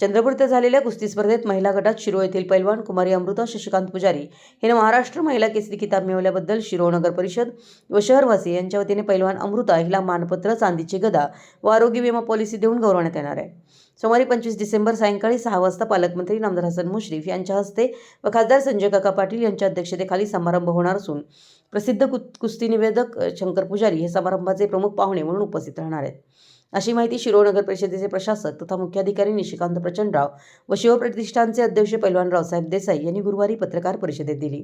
चंद्रपूर इथं झालेल्या कुस्ती स्पर्धेत महिला गटात शिरो येथील पैलवान कुमारी अमृता शशिकांत पुजारी हिने महाराष्ट्र महिला केसरी किताब मिळवल्याबद्दल शिरो नगर परिषद व शहरवासी यांच्या वतीने पैलवान अमृता हिला मानपत्र चांदीची गदा व आरोग्य विमा पॉलिसी देऊन गौरवण्यात येणार आहे. सोमवारी पंचवीस डिसेंबर सायंकाळी सहा वाजता पालकमंत्री नामदार हसन मुश्रीफ यांच्या हस्ते व खासदार संजय काका पाटील यांच्या अध्यक्षतेखाली समारंभ होणार असून प्रसिद्ध कु कुस्ती निवेदक शंकर पुजारी हे समारंभाचे प्रमुख पाहुणे म्हणून उपस्थित राहणार आहेत. अशी माहिती शिरोळ नगर परिषदेचे प्रशासक तथा मुख्याधिकारी निशिकांत प्रचंडराव व शिवप्रतिष्ठानचे अध्यक्ष पैलवान रावसाहेब देसाई यांनी गुरुवारी पत्रकार परिषदेत दिली.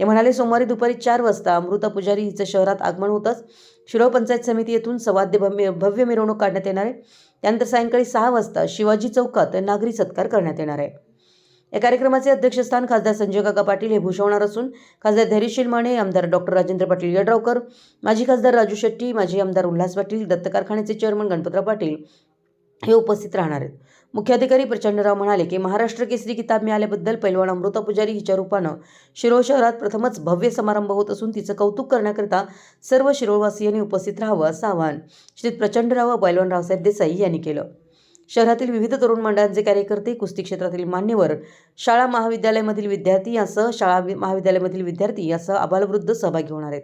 ते म्हणाले सोमवारी दुपारी चार वाजता अमृता पुजारी हिचं शहरात आगमन होताच शिरोळ पंचायत समिती येथून सवाद्य भव्य भव्य मिरवणूक काढण्यात येणार आहे. त्यानंतर सायंकाळी सहा वाजता शिवाजी चौकात नागरी सत्कार करण्यात येणार आहे. या कार्यक्रमाचे अध्यक्षस्थान खासदार संजय काका पाटील हे भूषवणार असून खासदार धैर्यशील माने आमदार डॉक्टर राजेंद्र पाटील यड्रावकर माजी खासदार राजू शेट्टी माजी आमदार उल्हास पाटील दत्त कारखान्याचे चेअरमन गणपतराव पाटील हे उपस्थित राहणार आहेत. मुख्याधिकारी प्रचंडराव म्हणाले की महाराष्ट्र केसरी किताब मिळाल्याबद्दल पैलवान अमृता पुजारी हिच्या रूपानं शिरोळ शहरात प्रथमच भव्य समारंभ होत असून तिचं कौतुक करण्याकरिता सर्व शिरोळवासियांनी उपस्थित राहावं असं आवाहन श्री प्रचंडराव व पैलवान रावसाहेब देसाई यांनी केलं. शहरातील विविध तरुण मंडळांचे कार्यकर्ते कुस्ती क्षेत्रातील मान्यवर शाळा महाविद्यालयामधील विद्यार्थी यासह शाळा महाविद्यालयामधील विद्यार्थी यासह आबालवृद्ध सहभागी होणार आहेत.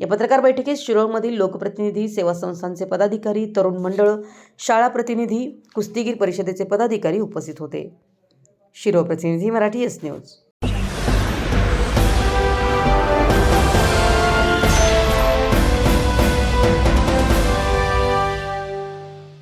या पत्रकार बैठकीत शिरोळमधील लोकप्रतिनिधी सेवा संस्थांचे पदाधिकारी तरुण मंडळ शाळा प्रतिनिधी कुस्तीगीर परिषदेचे पदाधिकारी उपस्थित होते. शिरोळ प्रतिनिधी मराठी एस न्यूज.